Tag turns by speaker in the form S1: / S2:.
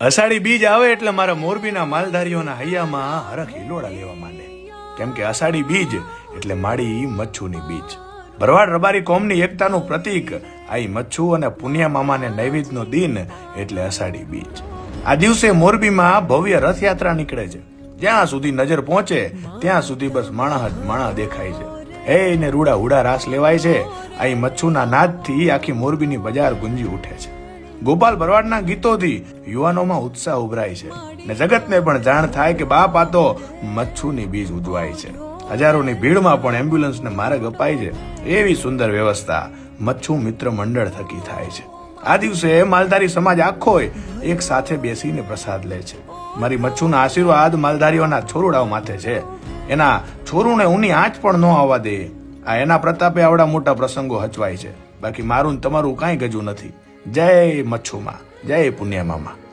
S1: અષાઢી બીજ આવે એટલે મારા મોરબીના માલધારીઓના હૈયામાં હરખ હિલોડા લેવા માંડે. કેમ કે અષાઢી બીજ એટલે માડી મચ્છુની બીજ. ભરવાડ રબારી કોમની એકતાનું પ્રતીક આ મચ્છુ અને પુનિયા મામાને નૈવેદ્યનો દિન એટલે અષાઢી બીજ. આ દિવસે મોરબીમાં ભવ્ય રથયાત્રા નીકળે છે. જ્યાં સુધી નજર પહોંચે, ત્યાં સુધી બસ માણા જ માણા દેખાય છે. હે ને રૂડા ઉડા રાસ લેવાય છે. આ મચ્છુના નાદથી આખી મોરબીની બજાર ગુંજી ઉઠે છે. ગોપાલ ભરવાડના ગીતોથી યુવાનોમાં ઉત્સાહ ઉભરાય છે. ને જગતને પણ જાણ થાય કે બાપ આ તો મચ્છુની બીજ ઉજવાય છે. હજારોની ભીડમાં પણ એમ્બ્યુલન્સને માર્ગ અપાય છે. એવી સુંદર વ્યવસ્થા મચ્છુ મિત્ર મંડળ થકી થાય છે. આ દિવસે માલધારી સમાજ આખો એક સાથે બેસીને પ્રસાદ લે છે. મારી મચ્છુના આશીર્વાદ માલધારીઓના છોરુડાઓ માથે છે. એના છોરુને ઊની આંચ પણ ન આવવા દે. આ એના પ્રતાપે આવડા મોટા પ્રસંગો હચવાય છે. બાકી મારું તમારું કાંઈ ગજું નથી. જય મચ્છુમાં જય પુણ્ય મામા